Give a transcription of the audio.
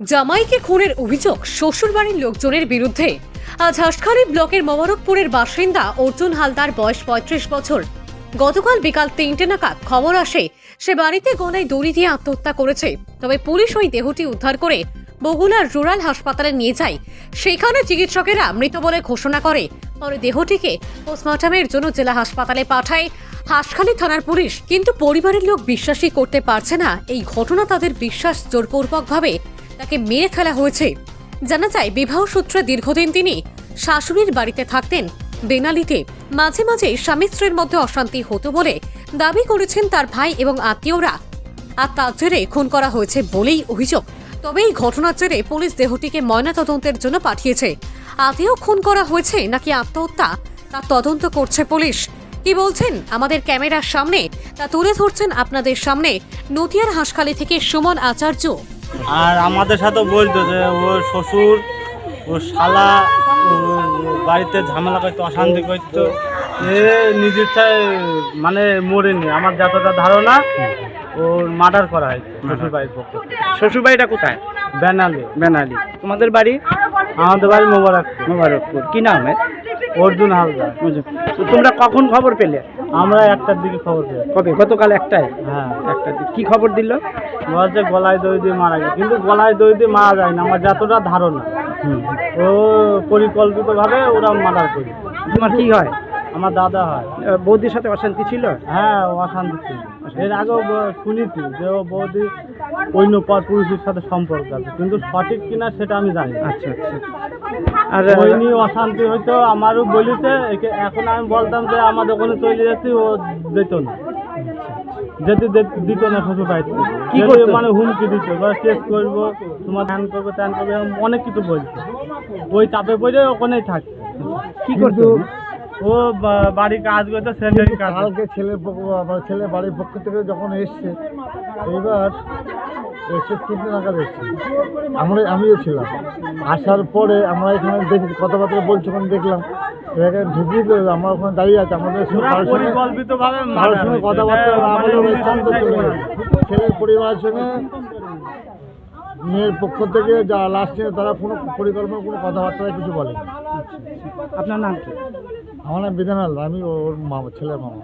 জামাইকে খুনের অভিযোগ শ্বশুরবাড়ির লোকজনের বিরুদ্ধে। আজ হাসখালী ব্লকের মোবারকপুরের বাসিন্দা অর্জুন হালদার বয়স পঁয়ত্রিশ বছর। গতকাল বিকাল তিনটে নাগাদ খবর আসে, সে বাড়িতে গলায় দড়ি দিয়ে আত্মহত্যা করেছে। তবে পুলিশ ওই দেহটি উদ্ধার করে বগুলার রুরাল হাসপাতালে নিয়ে যায়। সেখানে চিকিৎসকেরা মৃত বলে ঘোষণা করে। পরে দেহটিকে পোস্টমর্টমের জন্য জেলা হাসপাতালে পাঠায়। হাসখালী থানার পুলিশ, কিন্তু পরিবারের লোক বিশ্বাসই করতে পারছে না। এই ঘটনা তাদের বিশ্বাস জোরপূর্বকভাবে তাকে মেরে ফেলা হয়েছে। জানা যায়, বিবাহ সূত্রে দীর্ঘদিন তিনি শাশুড়ির বাড়িতে থাকতেন। বেনালিতে মাঝে মাঝে স্বামী স্ত্রীর মধ্যে অশান্তি হতো বলে দাবি করেছেন তার ভাই এবং আত্মীয়রা। আর তার জেরে খুন করা হয়েছে বলেই অভিযোগ। তবে এই ঘটনার জেরে পুলিশ দেহটিকে ময়নাতদন্তের জন্য পাঠিয়েছে। আতেও খুন করা হয়েছে নাকি আত্মহত্যা, তা তদন্ত করছে পুলিশ। কি বলছেন? আমাদের ক্যামেরার সামনে। তা তুলে ধরছেন আপনাদের সামনে নদিয়ার হাসখালি থেকে সুমন আচার্য। আর আমাদের সাথে বলতো যে ওর শ্বশুর ওর শালা ওর বাড়িতে ঝামেলা করতো অশান্তি করতো। এ নিজের মানে মরেনি আমার যতটা ধারণা ওর মার্ডার করা হয়েছে শ্বশুর বাড়ির পক্ষ থেকে। শ্বশুর বাড়িটা কোথায়? বেনালি। বেনালি। তোমাদের বাড়ি? আমাদের বাড়ি মোবারক মোবারকপুর। কি নাম? অর্জুন হালদার। তোমরা কখন খবর পেলে? আমরা একটার দিকে খবর পেয়ে কবে? গতকাল একটাই হ্যাঁ। একটা কী খবর দিল? বলছে গলায় দই দিয়ে মারা গেছে। কিন্তু গলায় দই দিয়ে মারা যায় না আমার যতটা ধারণা। ও পরিকল্পিতভাবে ওরা মার্ডার করি তোমার কি হয়? আমার দাদা হয়। বৌদির সাথে অশান্তি ছিল? হ্যাঁ ও অশান্তি ছিল। এর আগেও শুনেছি যে ও বৌদি অন্য পর পুরুষের সাথে সম্পর্ক আছে। কিন্তু সঠিক কিনা সেটা আমি জানি আচ্ছা আচ্ছা। আর ওই নিয়ে অশান্তি হয়তো আমারও বলেছে। একে- এখন আমি বলতাম যে আমাদের ওখানে চলে যাচ্ছি ও যেত না। যেতে দিত না শ্বশুর বাড়িতে কি যেতে মানে হুমকি দিত এবার কেস করব তোমার ধ্যান করব ত্যান করব অনেক কিছু বলছে ওই চাপে পড়ে ওখানেই থাকছে কি করতো? ও বা- বাড়ি কাজ করতো সেন্টারি কাজ কালকে ছেলে পক্ষ- ছেলে বাড়ির পক্ষ থেকে যখন এসছে এবার এসে তিনটে নাগাদ এসছে আমরা আমিও ছিলাম। আসার পরে আমরা এখানে দেখি কথাবার্তা বলছি ওখানে দেখলাম। ঢুকিয়ে দিল আমরা ওখানে দাঁড়িয়ে আছে আমাদের সঙ্গে কারোর সঙ্গে পরিকল্পিতভাবে কারোর সঙ্গে কথাবার্তা না বলে। ছেলের পরিবারের সঙ্গে মেয়ের পক্ষ থেকে যা লাস্ট তারা কোনো পরিকল্পনা কোনো কথাবার্তা কিছু বলে। আপনার নাম কি? আমার নাম বিধানাল আমি ওর মামা ছেলের মামা।